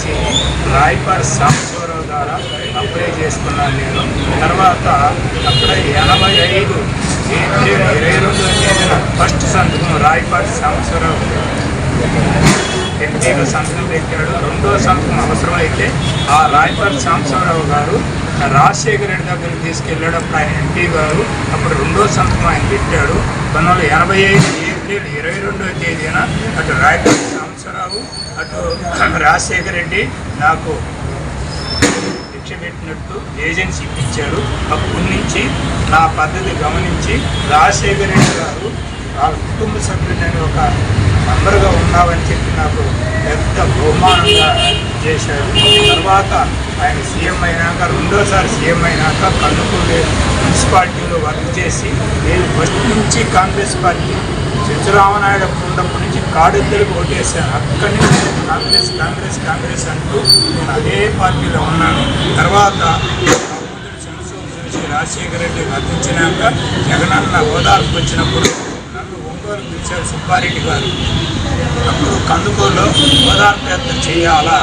ఏజెన్సీని రాయపాడ్ సాంబశివరావు ద్వారా అప్లై చేసుకున్నాను నేను. తర్వాత అక్కడ ఎనభై ఐదు ఏప్రిల్ ఇరవై రెండు చేసిన ఫస్ట్ సంతకం రాయపాటి సాంబశివరావు ఎంపీలో సంతకం పెట్టాడు. రెండో సంతకం అవసరమైతే ఆ రాయపాటి సాంబశివరావు గారు రాజశేఖర రెడ్డి దగ్గరికి తీసుకెళ్ళాడు. అప్పుడు ఆయన ఎంపీ గారు అప్పుడు రెండో సంతకం ఆయన పెట్టాడు. పంతొమ్మిది వందల ఎనభై ఐదు ఏప్రిల్ ఇరవై రెండో తేదీన అటు రాయపాటి రాజశేఖర్ రెడ్డి నాకు భిక్ష పెట్టినట్టు ఏజెన్సీ ఇప్పించారు. అప్పటి నుంచి నా పద్ధతి గమనించి రాజశేఖర రెడ్డి గారు వాళ్ళ కుటుంబ సభ్యులు నేను ఒక మెంబర్గా ఉన్నావని చెప్పి నాకు పెద్ద బహుమానంగా చేశారు. తర్వాత ఆయన సీఎం అయినాక రెండోసారి సీఎం అయినాక కన్నుకూరు మున్సిపాలిటీలో వర్క్ చేసి నేను ఫస్ట్ నుంచి కాంగ్రెస్ పార్టీ చిచ్చురామనాయుడు ఉన్నప్పటి నుంచి కాడెద్దరికి ఓటేసాను అక్కడి నుంచి కాంగ్రెస్ కాంగ్రెస్ కాంగ్రెస్ అంటూ నేను అదే పార్టీలో ఉన్నాను. తర్వాత చూసి రాజశేఖర రెడ్డి వర్తించినాక జగనన్న హోదాకు వచ్చినప్పుడు నన్ను ఒంగోలు పిలిచారు సుబ్బారెడ్డి గారు. అప్పుడు కందుకూరులో ఓదార్పు యాత్ర చేయాలా?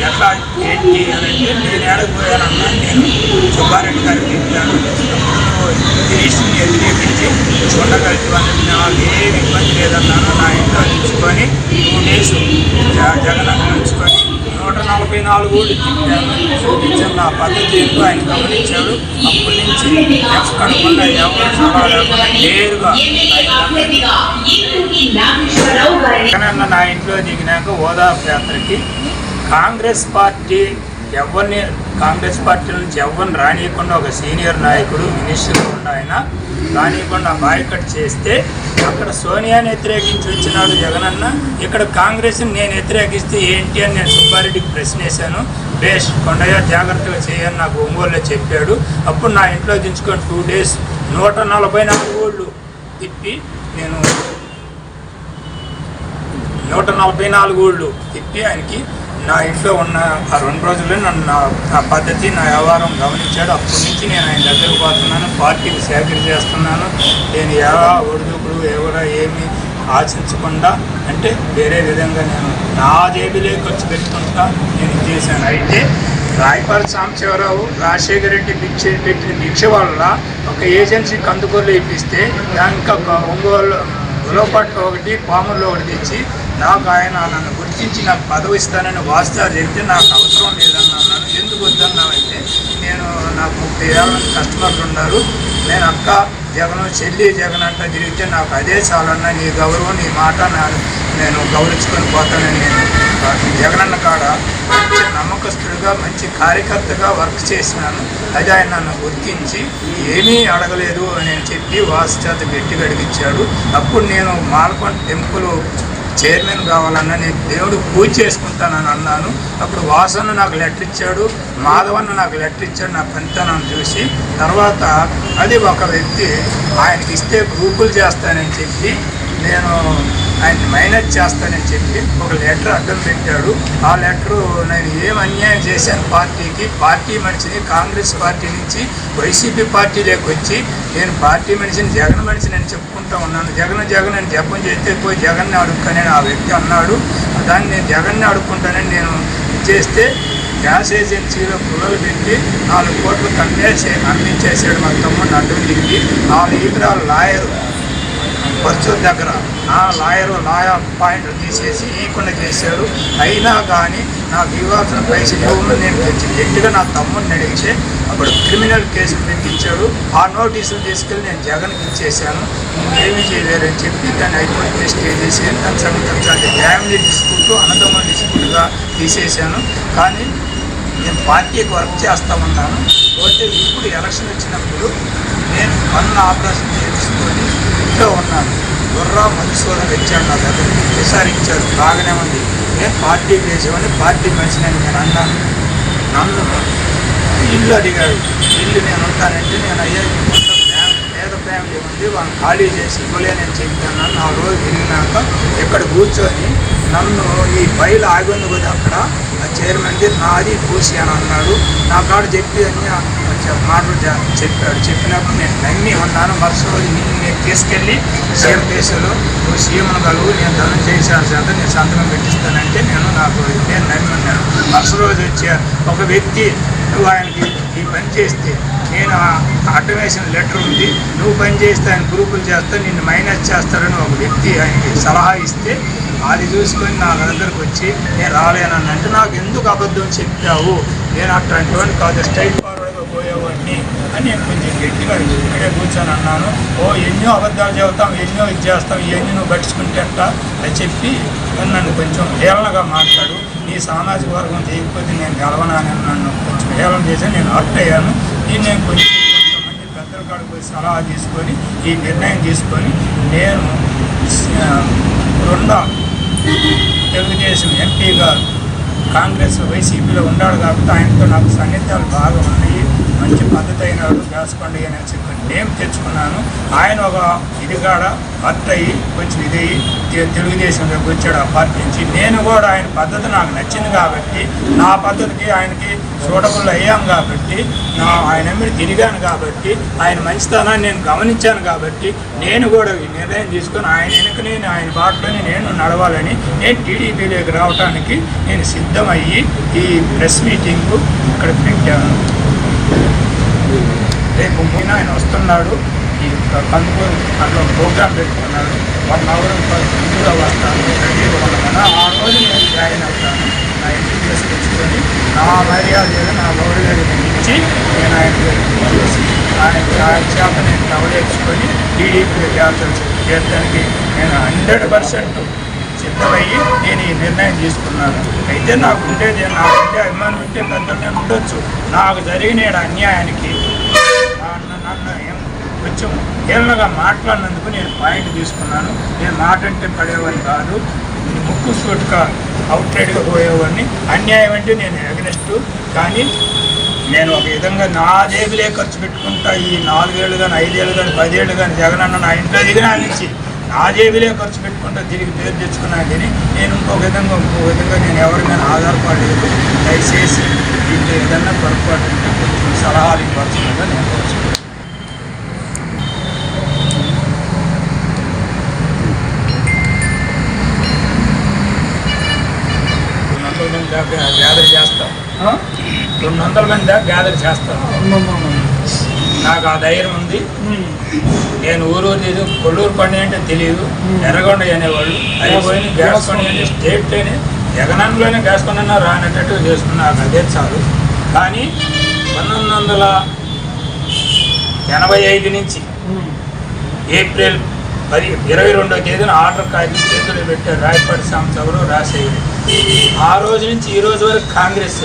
ఎట్లా? ఏంటి అని అంటే నేను ఏడకపోయానన్నా నేను సుబ్బారెడ్డి గారికి చెప్పాను గిరీష్ని వ్యతిరేకించి వాళ్ళని నాకు ఏమి ఇబ్బంది లేదన్నాను నా ఇంట్లో ఉంచుకొని టూ డేస్ జగన్ ఉంచుకొని నూట నలభై నాలుగు ఓట్లు తిప్పాను చూపించాను నా పద్ధతి ఎందుకు ఆయన గమనించాడు. అప్పటి నుంచి ఎక్కడకుండా ఎవరు సలహా లేకుండా నేరుగా జగనన్న నా ఇంట్లో దిగినాక ఓదార్పు యాత్రకి కాంగ్రెస్ పార్టీ ఎవరిని కాంగ్రెస్ పార్టీ నుంచి ఎవరిని రానియకుండా ఒక సీనియర్ నాయకుడు మినిస్టర్ ఉన్న ఆయన రానియకుండా బాయ్కట్ చేస్తే అక్కడ సోనియాని వ్యతిరేకించి వచ్చినాడు జగనన్న. ఇక్కడ కాంగ్రెస్ని నేను వ్యతిరేకిస్తే ఏంటి అని నేను సుబ్బారెడ్డికి ప్రశ్న వేశాను. బేష్ కొండయ్య జాగ్రత్తగా చేయని నాకు ఒంగోలులో చెప్పాడు. అప్పుడు నా ఇంట్లో దించుకొని టూ డేస్ నూట నలభై నాలుగు ఓళ్ళు తిప్పి నేను నూట నలభై నాలుగు ఊళ్ళు తిప్పి ఆయనకి నా ఇంట్లో ఉన్న ఆ రెండు రోజుల్లో నన్ను నా పద్ధతి నా వ్యవహారం గమనించాడు. అప్పటి నుంచి నేను ఆయన దగ్గరకు పోతున్నాను పార్టీకి సేకరి చేస్తున్నాను. నేను ఎలా ఒడిదుకులు ఎవరా ఏమి ఆశించకుండా అంటే వేరే విధంగా నేను నా జేబులే ఖర్చు పెట్టుకుంటా నేను చేశాను. అయితే రాయపాల సాంబశివరావు రాజశేఖర రెడ్డి భిక్ష పెట్టిన భిక్ష వల్ల ఒక ఏజెన్సీ అందుకోలు ఇప్పిస్తే దానికి ఒక ఒంగోలు ఉలవపట్ల ఒకటి పాముల్లో ఒకటి తెచ్చి నాకు ఆయన నన్ను గుర్తించి నాకు పదవి ఇస్తానని వాస్తవాలు చెప్తే నాకు అవసరం లేదని అన్నాను ఎందుకు వద్దన్నామంటే నేను నాకు ముప్పై ఏళ్ళ కస్టమర్లు ఉన్నారు. నేను అక్క జగన్ చెల్లి జగన్ అంట తిరిగితే నాకు అదే చాలన్న నీ గౌరవం నీ మాట నా- నేను గౌరవించుకొని పోతానని నేను జగనన్న కాడ మంచి నమ్మకస్తుడిగా మంచి కార్యకర్తగా వర్క్ చేసినాను. అది ఆయన నన్ను గుర్తించి ఏమీ అడగలేదు అని చెప్పి వాసు చేత గట్టిగా అడిగించాడు. అప్పుడు నేను మాల్కొండ టెంపుల్ చైర్మన్ కావాలన్న నేను దేవుడు పూజ చేసుకుంటానని అన్నాను. అప్పుడు వాసన్న నాకు లెటర్ ఇచ్చాడు మాధవన్న నాకు లెటర్ ఇచ్చాడు నా పనితనం చూసి. తర్వాత అది ఒక వ్యక్తి ఆయనకి ఇస్తే గ్రూపులు చేస్తానని చెప్పి నేను ఆయన మైనస్ చేస్తానని చెప్పి ఒక లెటర్ అడ్డం పెట్టాడు. ఆ లెటరు నేను ఏం అన్యాయం చేశాను? పార్టీకి పార్టీ మనిషిని కాంగ్రెస్ పార్టీ నుంచి వైసీపీ పార్టీలోకి వచ్చి నేను పార్టీ మనిషిని జగన్ మనిషిని అని చెప్పుకుంటా ఉన్నాను. జగన్ జగన్ అని జపం చేస్తే పోయి జగన్ని అడుక్కానని ఆ వ్యక్తి అన్నాడు. దాన్ని నేను జగన్ని అడుక్కుంటానని నేను చేస్తే గ్యాస్ ఏజెన్సీలో పుల్లలు పెట్టి నాలుగు కోట్లు కమ్మేసి అందించేసాడు మా తమ్ముడిని అడ్డం తిరిగి నాలుగు ఎకరాల లాయరు ఖర్చు దగ్గర. ఆ లాయర్ లాయర్ పాయింట్ తీసేసి ఈకుండా చేశాడు అయినా కానీ నాకు ఇవ్వాల్సిన పైసలు ఇవ్వమని నేను తెచ్చి గట్టిగా నా తమ్ముడిని అడిగితే అప్పుడు క్రిమినల్ కేసులు పెట్టించాడు ఆ నోటీసులు తీసుకెళ్ళి నేను జగన్కి ఇచ్చేసాను ఏమీ చేయలేరని చెప్పి దాన్ని హైకోర్టు స్టే చేసి దాని సంగతి ఫ్యామిలీ డిస్ప్యూట్ అన్నదమ్ముల డిస్ప్యూట్గా తీసేశాను. కానీ నేను పార్టీకి వర్క్ చేస్తామన్నాను పోతే ఇప్పుడు ఎలక్షన్ వచ్చినప్పుడు నేను పన్ను ఆపరేషన్ చేయించుకొని ఇంట్లో ఉన్నాను. గుర్రా మధుసూదన్ ఇచ్చాడు నా దగ్గర? విచారించాడు బాగానే ఉంది. నేను పార్టీ వేసేవాడిని పార్టీ మనిషినని నేను అన్నాను నన్ను ఇల్లు అడిగాడు. ఇల్లు నేను ఉంటానంటే నేను అయ్యా మొత్తం పేద ఫ్యామిలీ ఉంది. వాళ్ళని ఖాళీ చేసి ఇవ్వలేనని చెప్తాను నా రోజు తిరిగినాక ఇక్కడ కూర్చొని నన్ను ఈ బయలు ఆగి ఉంది కదా అక్కడ ఆ చైర్మన్ది నాది పూసి అని అన్నాడు. నా కాడ చెప్పి అని ఆ మాటలు చెప్పాడు చెప్పినప్పుడు నేను నమ్మి ఉన్నాను. మరుసటి రోజు నేను తీసుకెళ్ళి సీఎం కేసులో నువ్వు సీఎంను కలుగు నేను ధనం చేశాను చేత నేను సంతకం పెట్టిస్తానంటే నేను నాకు నేను నమ్మి ఉన్నాను. మరుసటి రోజు వచ్చే ఒక వ్యక్తి నువ్వు ఆయనకి ఈ పని చేస్తే నేను ఆటోమేషన్ లెటర్ ఉంది. నువ్వు పని చేస్తే ఆయన గ్రూపులు చేస్తా నిన్ను మైనస్ చేస్తాడని ఒక వ్యక్తి ఆయనకి సలహా ఇస్తే అది చూసుకొని నా దగ్గరకు వచ్చి నేను రాలేనని అంటే నాకు ఎందుకు అబద్ధం చెప్పావు? నేను అట్లాంటి వాడిని కాదు. స్టైల్ ఫార్వర్డ్గా అని నేను కొంచెం గట్టిగా ఇక్కడే కూర్చొని అన్నాను. ఓ ఎన్నో అబద్ధాలు చెబుతాం ఎన్నో ఇది చేస్తాం ఇవన్నీ నువ్వు పట్టించుకుంటే ఎట్లా? అని చెప్పి నన్ను కొంచెం హేళనగా మాట్లాడు. నీ సామాజిక వర్గం చేయకపోతే నేను గెలవనని నన్ను కొంచెం హేళన చేసి నేను హర్ట్ అయ్యాను. ఈ నేను కొంచెం కొంతమంది పెద్దల కాడికి పోయి సలహా తీసుకొని ఈ నిర్ణయం తీసుకొని నేను రెండో తెలుగుదేశం ఎంపీ గారు కాంగ్రెస్ వైసీపీలో ఉన్నాడు కాబట్టి ఆయనతో నాకు సన్నిహితాలు బాగా ఉన్నాయి. మంచి పద్ధతి అయిన వ్యాసకొండ అని చెప్పి నేమ్ తెచ్చుకున్నాను. ఆయన ఒక ఇదిగాడ భర్త అయ్యి కొంచెం ఇదయ్యి తెలుగుదేశంలోకి వచ్చాడు ఆ పార్టీ నుంచి. నేను కూడా ఆయన పద్ధతి నాకు నచ్చింది కాబట్టి నా పద్ధతికి ఆయనకి సూటబుల్ అయ్యాం కాబట్టి నా ఆయన మీద తిరిగాను కాబట్టి ఆయన మంచితనాన్ని నేను గమనించాను కాబట్టి నేను కూడా ఈ నిర్ణయం తీసుకొని ఆయన వెనుక నేను ఆయన బాటలోనే నేను నడవాలని నేను టీడీపీలోకి రావడానికి నేను సిద్ధమయ్యి ఈ ప్రెస్ మీటింగ్ ఇక్కడ పెట్టాను. నేను ఆయన వస్తున్నాడు ఈ కందుకూరు అందులో ప్రోగ్రామ్ పెట్టుకున్నాడు వన్ అవర్ ముందుగా వస్తాను రెడీగా ఉండమని ఆ రోజు నేను జాయిన్ అవుతాను. నా ఎంపీఎస్ తెచ్చుకొని నా మర్యాద లేదా నా గౌరవ ఇచ్చి నేను ఆయన చేసి ఆయన చేత నేను కవలేర్చుకొని టీడీపీ క్యాన్సల్ చేయడానికి నేను హండ్రెడ్ పర్సెంట్ సిద్ధమయ్యి నేను ఈ నిర్ణయం తీసుకున్నాను. అయితే నాకు ఉండేది నాకు ఉండే అభిమానం ఉంటే పెద్దలనే ఉండొచ్చు. నాకు జరిగిన అన్యాయానికి కొంచెం హేళనగా మాట్లాడినందుకు నేను పాయింట్ తీసుకున్నాను. నేను మాట అంటే పడేవాడిని కాదు. ముక్కు సూటుగా అవుట్లైట్గా పోయేవాడిని. అన్యాయం అంటే నేను ఎగనెస్ట్ కానీ నేను ఒక విధంగా నా జేబులే ఖర్చు పెట్టుకుంటా. ఈ నాలుగేళ్ళు కానీ ఐదేళ్ళు కానీ పదేళ్ళు కానీ జగనన్న నా ఇంట్లో దిగినా నుంచి నా జేబులే ఖర్చు పెట్టుకుంటా తిరిగి పేరు తెచ్చుకున్నా కానీ నేను ఇంకో విధంగా ఇంకో విధంగా నేను ఎవరికైనా ఆధారపడలేదు దయచేసి దీంట్లో ఏదన్నా పొరపాటు ఉంటే కొంచెం సలహాలు ఇవ్వాల్సిందిగా నేను కోరుచున్నాను రెండు వందల మంది దాకా గ్యాదర్ చేస్తాం. రెండు వందల మంది దాకా గ్యాదర్ చేస్తాం. నాకు ఆ ధైర్యం ఉంది. నేను ఊరు తెలియదు కొల్లూరు పండుగ అంటే తెలియదు. ఎర్రగొండ అనేవాళ్ళు. అయిపోయిన గ్యాస్ పండుగ అంటే స్టేట్లోనే జగనంలోనే గ్యాస్ పండుగ రానట్టు చేసుకున్నా నాకు అదే చాలు. కానీ పంతొమ్మిది వందల ఎనభై ఐదు నుంచి ఏప్రిల్ పది ఇరవై రెండో తేదీన ఆర్డర్ కాపీ చేతులు పెట్టారు రాయపాటి సాంబశివరావు రాసేవి ఆ రోజు నుంచి ఈ రోజు వరకు కాంగ్రెస్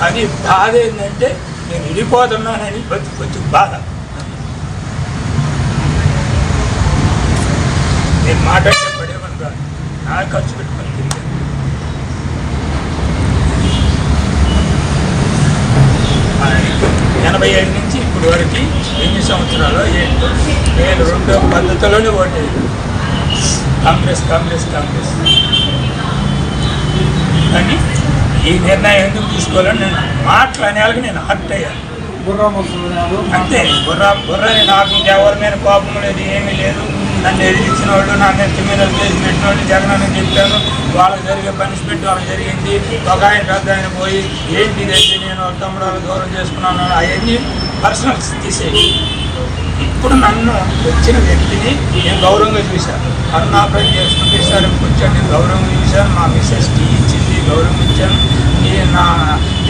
కానీ బాధ ఏంటంటే నేను విడిపోతున్నానని కొంచెం కొంచెం బాధ. నేను మాట్లాడితే పడేమని కాదు నా ఖర్చు పెట్టుకొని తిరిగాను. ఎనభై ఐదు నుంచి ఇప్పుడు వరకు ఎన్ని సంవత్సరాలు ఏంటో నేను రెండో పద్ధతిలోనే ఓటేది కాంగ్రెస్ కాంగ్రెస్ కాంగ్రెస్. కానీ ఈ నిర్ణయం ఎందుకు తీసుకోవాలని నేను మాట్లాడేళ్ళకి నేను హర్ట్ అయ్యాను. అంతే బుర్ర బుర్రని నాకు ఎవరి మీద కోపం లేదు ఏమీ లేదు. నన్ను ఎదిరించిన వాళ్ళు నా నెత్తి మీద కేసు పెట్టిన వాళ్ళు జగనని చెప్పాను వాళ్ళకి జరిగే పనిష్మెంట్ వాళ్ళకి జరిగింది. ఒక ఆయన పెద్ద ఆయన పోయి ఏంటి ఇదైతే నేను తమ్ముడు వాళ్ళకి దూరం చేసుకున్నాను అవన్నీ పర్సనల్స్ తీసేవి ఇప్పుడు నన్ను వచ్చిన వ్యక్తిని నేను గౌరవంగా చూశాను. కరుణాపరం చేసుకుంటే సార్ వచ్చాను నేను గౌరవంగా చూశాను. మా మిస్సెస్ టీ ఇచ్చింది. గౌరవించాను ఈ నేను నా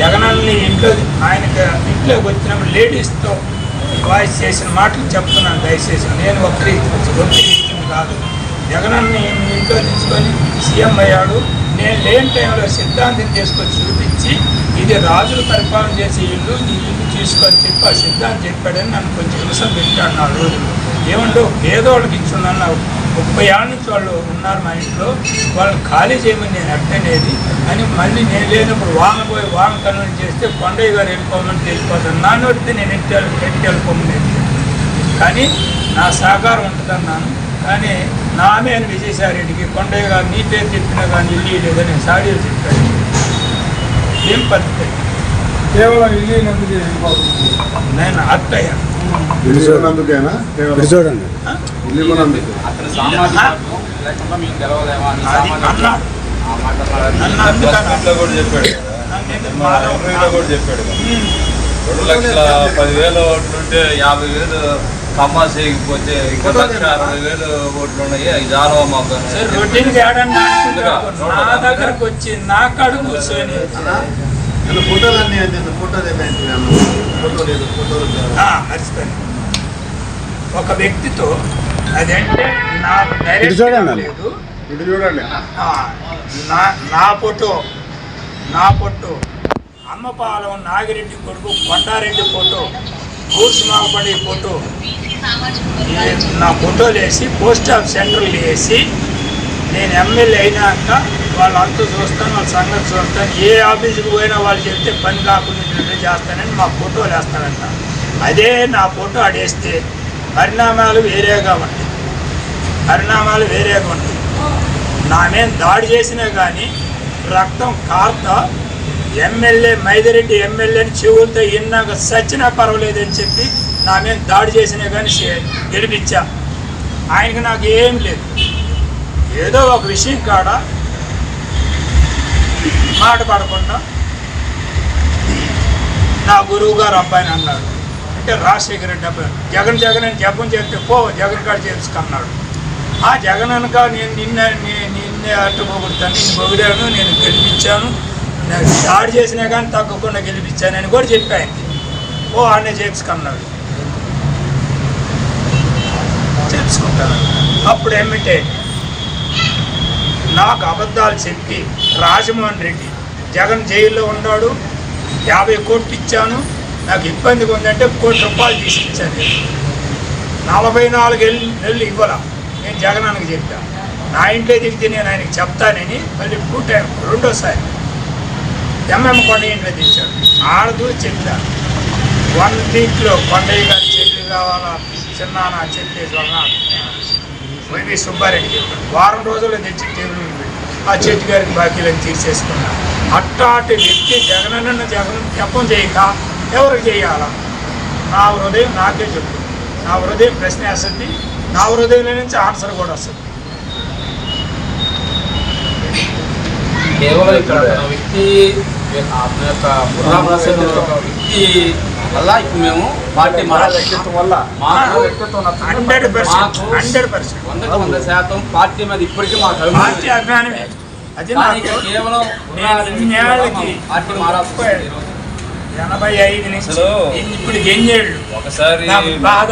జగనల్ని ఇంట్లో ఆయనకి ఇంట్లోకి వచ్చినప్పుడు లేడీస్తో వాయిస్ చేసిన మాటలు చెప్తున్నాను దయచేసి. నేను ఒకరి ఒకరి కాదు. జగనాన్ని ఇంట్లో తీసుకొని సీఎం అయ్యాడు. నేను లేని టైంలో సిద్ధాంతం తీసుకొని చూపించి ఇది రాజులు పరిపాలన చేసే ఇల్లు ఈ ఇల్లు తీసుకొని చెప్పి ఆ సిద్ధాంతం చెప్పాడని నన్ను కొంచెం హింస పెట్టాడు నా రోజులు. ఏమంటో పేదోళ్ళకి ఇచ్చున్నాను ముప్పై ఏళ్ళ నుంచి వాళ్ళు ఉన్నారు మా ఇంట్లో. వాళ్ళని ఖాళీ చేయమని నేను ఎట్టనేది అని మళ్ళీ నేను లేనప్పుడు వాన పోయి వాన కన్వెంట్ చేస్తే కొండయ్య గారు వెళ్ళిపోమని వెళ్ళిపోతాను నాన్న వస్తే నేను ఎట్టి ఎట్టి వెళ్ళిపోమని చెప్పాను. కానీ నా సహకారం ఉంటుందన్నాను. కానీ నా అని విజయసాయిరెడ్డికి కొండయ్య గారు నీ పేరు చెప్పినా కానీ ఇల్లు లేదని సాడీలు చెప్పాడు ఏం పద్ధతి కేవలం ఇల్లు నేను అత్తయ్య. ఇటు చూడండి చెప్పాడు. రెండు లక్షల పదివేల ఓట్లు ఉంటే యాభై వేలు కమ్మా చేయకపోతే ఇంకా లక్ష అరవై వేలు ఓట్లు ఉన్నాయి. అవి జాలవ మాకు. రొటీన్ నా దగ్గరకు వచ్చి నా కాడు కూర్చొని ఫోటో లేదు మర్చిపోయాను ఒక వ్యక్తితో అదంటే నాకు డైరెక్ట్. లేదు. ఇటు చూడండి. నా నా ఫోటో నా ఫోటో అమ్మపాలెం నాగిరెడ్డి కొడుకు కొండారెడ్డి ఫోటో మాగపడి ఫోటో. నా ఫోటోలు వేసి పోస్ట్ ఆఫీస్ సెంటర్లు వేసి నేను ఎమ్మెల్యే అయినాక వాళ్ళంతా చూస్తాను వాళ్ళ సంగతి చూస్తాను ఏ ఆఫీసుకి పోయినా వాళ్ళు చెప్తే పని కాకుండా చేస్తానని మా ఫోటోలు వేస్తారంట. అదే నా ఫోటో ఆడేస్తే పరిణామాలు వేరేగా ఉంటాయి. పరిణామాలు వేరేగా ఉంటాయి. నా మీద దాడి చేసినా కానీ రక్తం కార్త ఎమ్మెల్యే మైదిరెడ్డి ఎమ్మెల్యేని చెవులతో ఇన్నాక సచ్చినా పర్వాలేదని చెప్పి నా మీద దాడి చేసినా కానీ గెలిపించా. ఆయనకి నాకు ఏం లేదు. ఏదో ఒక విషయం కాడ మాట పడకుండా నా గురువు గారు అబ్బాయిని అన్నాడు. అంటే రాజశేఖర రెడ్డి అబ్బాయి జగన్ జగన్ అని జపం చేస్తే పో జగన్ కాడ చేసుకున్నాడు ఆ జగన్ అనక నేను నిన్న నిన్నే అట్టు పొగుడుతాను నేను పొగిడాను నేను గెలిపించాను నేను దాడి చేసినా కానీ తగ్గకుండా గెలిపించానని కూడా చెప్పాను ఓ ఆడనే చేసుకున్నాడు చేసుకుంటాను అప్పుడు ఏమిటే నాకు అబద్ధాలు చెప్పి రాజమోహన్ రెడ్డి. జగన్ జైల్లో ఉన్నాడు. యాభై కోట్లు ఇచ్చాను. నాకు ఇబ్బందిగా ఉందంటే కోటి రూపాయలు తీసుకొచ్చాను నేను. నలభై నాలుగు నెలలు ఇవ్వాల. నేను జగనానికి చెప్పా. నా ఇంట్లో దిగితే నేను ఆయనకి చెప్తానని మళ్ళీ టూ టైం రెండోసారి. ఎంఎం కొండ ఇంట్లో తెచ్చాడు. ఆడదు చెప్పా వన్ వీక్లో కొండయ్య గారి చెల్లి కావాలా చిన్న నా చెప్పేసి వలన వైవి సుబ్బారెడ్డి చెప్పాడు. వారం రోజుల్లో తెచ్చి టేబుల్ ఆ చెట్టు గారికి బాకీలను తీసేసుకున్నాను అట్టాటి వ్యక్తి జగనన్న జగన్ జపం చేయక ఎవరికి చేయాలా? నా హృదయం నాకే చెప్పు. నా హృదయం ప్రశ్న వస్తుంది. నా హృదయంలో నుంచి ఆన్సర్ కూడా వస్తుంది. కేవలం ఇక్కడ వ్యక్తి వ్యక్తి వల్ల ఇప్పుడు మేము పార్టీ మారాలి మాకు హండ్రెడ్ పర్సెంట్ మాకు హండ్రెడ్ పర్సెంట్. వందకు వంద శాతం పార్టీ మీద ఇప్పటికీ మాకు అభిమానం కేవలం పార్టీ మారాల్సి. ఎనభై ఐదు నుంచి ఒకసారి బాధ.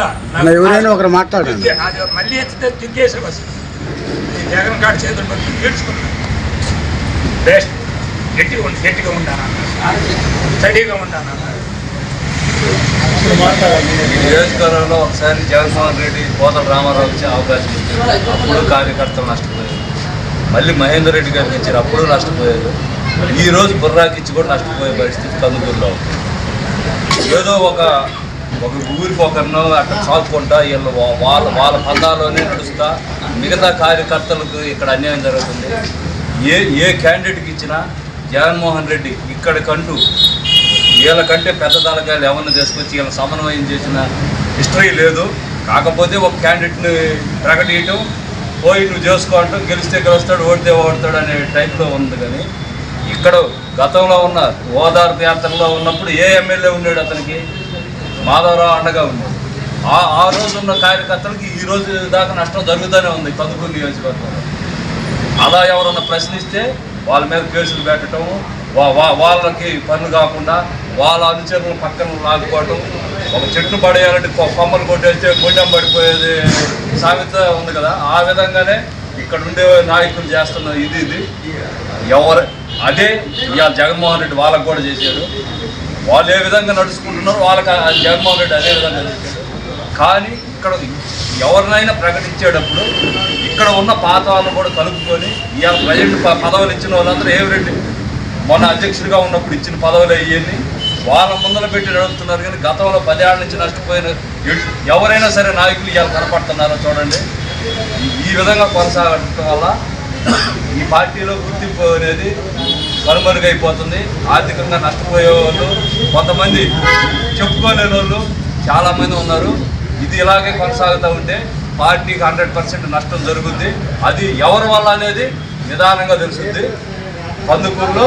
ఎవరైనా ఒకరు మాట్లాడండి. మళ్ళీ ఎత్తితే దిగ్గేసి జగన్ కాడ చేతులు గెలుచుకున్నాను బెస్ట్. గట్టిగా గట్టిగా ఉంటాను స్టడీగా ఉంటాను ఈ నియోజకవర్గంలో ఒకసారి జగన్మోహన్ రెడ్డి కోతల రామారావు వచ్చే అవకాశం ఇచ్చారు అప్పుడు కార్యకర్తలు నష్టపోయారు. మళ్ళీ మహేందర్ రెడ్డి గారికి ఇచ్చారు. అప్పుడు నష్టపోయారు. ఈ రోజు బుర్రాకి ఇచ్చి కూడా నష్టపోయే పరిస్థితి కందుకూరులో ఏదో ఒక ఒక ఊరికి ఒకరినో అక్కడ సాగుకుంటా వీళ్ళు వాళ్ళ వాళ్ళ పందాలోనే నడుస్తా మిగతా కార్యకర్తలకు ఇక్కడ అన్యాయం జరుగుతుంది. ఏ ఏ క్యాండిడేట్కి ఇచ్చినా జగన్మోహన్ రెడ్డి ఇక్కడికంటూ వీళ్ళ కంటే పెద్ద తలకాయలు ఎవరిని తీసుకొచ్చి వీళ్ళ సమన్వయం చేసిన హిస్టరీ లేదు. కాకపోతే ఒక క్యాండిడేట్ని ప్రకటించడం పోయి నువ్వు చేసుకో అంటూ గెలిస్తే గెలుస్తాడు ఓడితే ఓడతాడు అనే టైప్లో ఉంది కానీ ఇక్కడ గతంలో ఉన్న ఓదార్పు యాత్రలో ఉన్నప్పుడు ఏ ఎమ్మెల్యే ఉన్నాడు అతనికి? మాధవరావు అండగా ఉన్నాడు. ఆ ఆ రోజు ఉన్న కార్యకర్తలకి ఈ రోజు దాకా నష్టం జరుగుతూనే ఉంది కందుకూరు నియోజకవర్గంలో అలా ఎవరన్నా ప్రశ్నిస్తే వాళ్ళ మీద కేసులు పెట్టడం వాళ్ళకి పనులు కాకుండా వాళ్ళ అనుచరులను పక్కన లాగుకోవటం ఒక చెట్టు పడేయాలంటే కొమ్మలు కొట్టేస్తే గుండెం పడిపోయేది సామెత ఉంది కదా. ఆ విధంగానే ఇక్కడ ఉండే నాయకులు చేస్తున్న ఇది ఇది. ఎవరు అదే ఇవాళ జగన్మోహన్ రెడ్డి వాళ్ళకు కూడా చేశారు వాళ్ళు ఏ విధంగా నడుచుకుంటున్నారో వాళ్ళకి జగన్మోహన్ రెడ్డి అదే విధంగా చేశారు కానీ ఇక్కడ ఎవరినైనా ప్రకటించేటప్పుడు ఇక్కడ ఉన్న పాత కూడా కలుపుకొని ఇవాళ ప్రజెంట్ ప- పదవులు ఇచ్చిన వాళ్ళందరూ ఏమిరెడ్డి మొన్న అధ్యక్షుడిగా ఉన్నప్పుడు ఇచ్చిన పదవులు అయ్యింది వారం ముందర పెట్టి నడుపుతున్నారు కానీ గతంలో పదేళ్ళ నుంచి నష్టపోయిన ఎవరైనా సరే నాయకులు ఇవాళ కనపడుతున్నారో చూడండి. ఈ- విధంగా కొనసాగడం వల్ల ఈ పార్టీలో గుర్తింపు అనేది కనుమరుగైపోతుంది. ఆర్థికంగా నష్టపోయే వాళ్ళు కొంతమంది చెప్పుకోలేని వాళ్ళు చాలామంది ఉన్నారు. ఇది ఇలాగే కొనసాగుతూ ఉంటే పార్టీకి హండ్రెడ్ పర్సెంట్ నష్టం జరుగుద్ది. అది ఎవరి వల్ల అనేది నిదానంగా తెలుస్తుంది పందుకూరులో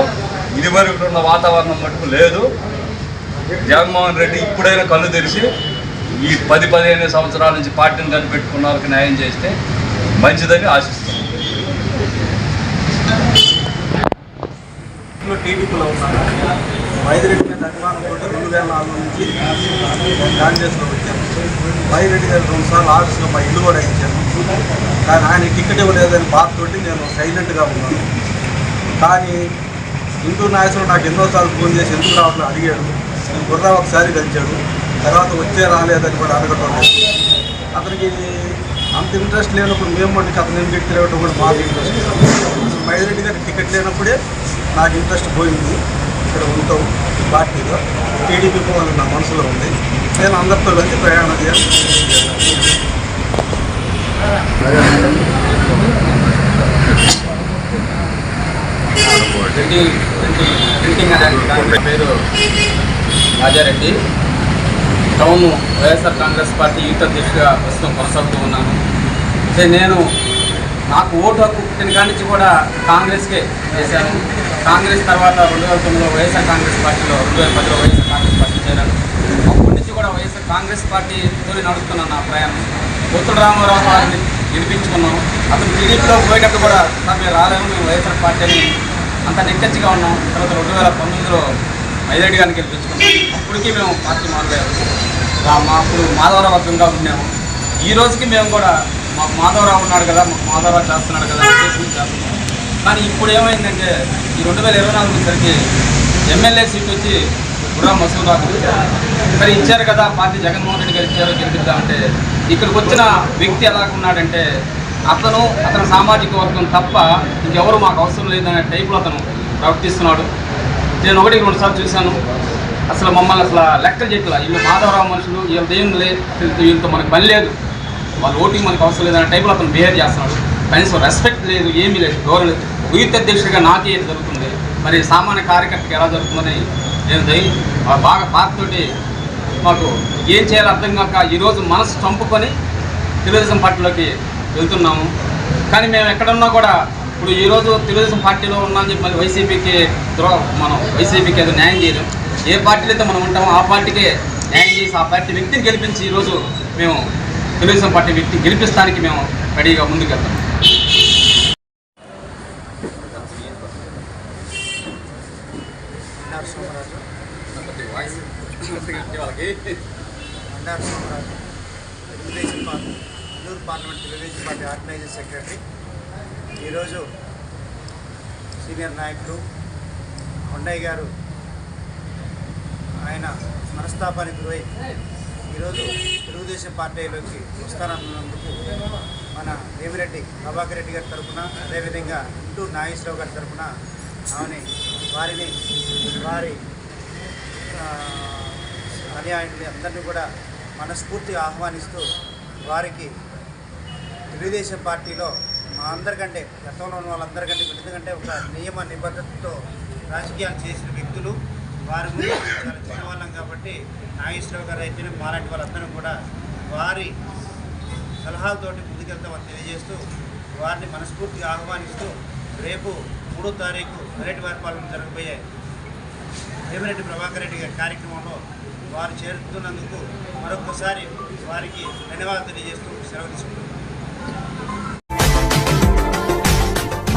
ఇదివరకు ఉన్న వాతావరణం మటుకు లేదు. జగన్మోహన్ రెడ్డి ఇప్పుడైనా కళ్ళు తెరిచి ఈ పది పదిహేను సంవత్సరాల నుంచి పార్టీని కనిపెట్టుకున్న వాళ్ళకి న్యాయం చేస్తే మంచిదని ఆశిస్తున్నాను లో టీడీపీలో ఉన్నాను వైదిరెడ్డి మీద అభిమానంతో రెండు వేల నాలుగు నుంచి నేను కాంగ్రెస్లో వచ్చాను వైదిరెడ్డి గారు రెండుసార్లు ఆఫీస్లో మా ఇల్లు కూడా ఇచ్చాను కానీ ఆయన టికెట్ ఇవ్వలేదని బాధతోటి నేను సైలెంట్గా ఉన్నాను. కానీ హిందూ నాయకులు నాకు ఎన్నోసార్లు ఫోన్ చేసి ఎందుకు రావట్లేదు అడిగాడు. నేను గుర్రా ఒకసారి కలిచాడు. తర్వాత వచ్చే రాలేదని కూడా అడగటం లేదు. అతనికి అంత ఇంట్రెస్ట్ లేనప్పుడు మేము మటుకు అతను ఎందుకు తిరగటం కూడా మాకు ఇంట్రెస్ట్ మైదిరెడ్డి గారికి టికెట్ లేనప్పుడే నాకు ఇంట్రెస్ట్ పోయింది. ఇక్కడ ఉంటాం. పార్టీలో. టీడీపీ పోవాలని నా మనసులో ఉంది. నేను అందరితో కలిసి ప్రయాణం చేయాలి. రెడ్డి రెడ్డి ప్రింటింగ్ అనేది పేరు Rajareddy. Town YSR Congress party youth అధ్యక్షుడిగా ప్రస్తుతం కొనసాగుతూ ఉన్నాను. అయితే నేను నాకు ఓటు హక్కు పుట్టిన కానించి నుంచి కూడా కాంగ్రెస్కే చేశాను. కాంగ్రెస్ తర్వాత రెండు వేల తొమ్మిదిలో వైఎస్ఆర్ కాంగ్రెస్ పార్టీలో రెండు వేల పదిలో వైఎస్ఆర్ కాంగ్రెస్ పార్టీ చేరాను. అప్పటి నుంచి కూడా వైఎస్ఆర్ కాంగ్రెస్ పార్టీతో నడుస్తున్నాను నా ప్రయాణం. పొత్తుడు రామారావు గారిని గెలిపించుకున్నాం. అతను టీడీపీలో పోయేటప్పుడు కూడా సార్ మేము రాలేము మేము వైఎస్ఆర్ పార్టీ అని అంత నిక్కచ్చిగా ఉన్నాం. తర్వాత రెండు వేల పంతొమ్మిదిలో మైరెడ్డి గారిని గెలిపించుకున్నాం. అప్పటికీ మేము పార్టీ మారలేదు మా అప్పుడు మాధవరావు ఉన్నాము. ఈ రోజుకి మేము కూడా మాకు మాధవరావు ఉన్నాడు కదా మాకు మాధవరావు చేస్తున్నాడు కదా చేస్తున్నాం. కానీ ఇప్పుడు ఏమైందంటే ఈ రెండు వేల ఇరవై నాలుగు సరికి ఎమ్మెల్యే సీట్ వచ్చి బుర్రా మసూదాకు మరి ఇచ్చారు కదా పార్టీ జగన్మోహన్ రెడ్డి గారు ఇచ్చారు గెలిపిద్దామంటే. ఇక్కడికి వచ్చిన వ్యక్తి ఎలా ఉన్నాడంటే అతను అతని సామాజిక వర్గం తప్ప ఇంకెవరు మాకు అవసరం లేదనే టైపులో అతను ప్రవర్తిస్తున్నాడు. నేను ఒకటి రెండు సార్లు చూశాను. అసలు మమ్మల్ని అసలు లెక్క చెప్పిలా వీళ్ళు మాధవరావు మనుషులు వీళ్ళ దేవుని లేదు వీళ్ళతో మనకు పని లేదు. వాళ్ళ ఓటింగ్ మనకు అవసరం లేదనే టైప్లో అతను బిహేవ్ చేస్తున్నాడు. కనీసం రెస్పెక్ట్ లేదు ఏమీ లేదు గౌరవం లేదు. యూత్ అధ్యక్షుడిగా నాకే జరుగుతుంది. మరి సామాన్య కార్యకర్తకి ఎలా జరుగుతుందని నేను బాగా పార్టీతోటి మాకు ఏం చేయాలో అర్థం కాక ఈరోజు మనసు చంపుకొని తెలుగుదేశం పార్టీలోకి వెళ్తున్నాము. కానీ మేము ఎక్కడున్నా కూడా ఇప్పుడు ఈరోజు తెలుగుదేశం పార్టీలో ఉన్నామని చెప్పి మళ్ళీ వైసీపీకి ద్రో మనం వైసీపీకి ఏదో న్యాయం చేయలేం. ఏ పార్టీలో అయితే మనం ఉంటామో ఆ పార్టీకే న్యాయం చేసి ఆ పార్టీ వ్యక్తిని గెలిపించి ఈరోజు మేము తెలుగుదేశం పార్టీ వ్యక్తిని గెలిపిస్తానికి మేము రెడీగా ముందుకెళ్తాం. Telugu Desam party. Nellore parliament Telugu Desam party organising secretary. ఈరోజు సీనియర్ నాయకుడు కొండయ్య గారు ఆయన మనస్తాపానికి గురై ఈరోజు తెలుగుదేశం పార్టీలోకి వస్తానన్నందుకు మన దేవిరెడ్డి ప్రభాకర్ రెడ్డి గారి తరఫున అదేవిధంగా ఇంటూ నాగేశ్వరరావు గారి తరఫున ఆమెని వారిని వారి అనుయాయులు అందరినీ కూడా మనస్ఫూర్తిగా ఆహ్వానిస్తూ వారికి తెలుగుదేశం పార్టీలో మా అందరికంటే గతంలో ఉన్న వాళ్ళందరికంటే ఎందుకంటే ఒక నియమ నిబద్ధతతో రాజకీయాలు చేసిన వ్యక్తులు వారి గురించి చాలా చిన్నవాళ్ళం కాబట్టి నాగేశ్వరరావు గారు అయితే మాలాంటి వాళ్ళందరం కూడా వారి సలహాలతోటి ముందుకెళ్తామని తెలియజేస్తూ వారిని మనస్ఫూర్తిగా ఆహ్వానిస్తూ రేపు మూడో తారీఖు మరటి వారి పాలన జరగబోయే వేమిరెడ్డి ప్రభాకర్ రెడ్డి గారి కార్యక్రమంలో వారు చేరుతున్నందుకు మరొకసారి వారికి ధన్యవాదాలు తెలియజేస్తూ సెలవు తీసుకుంటున్నాను.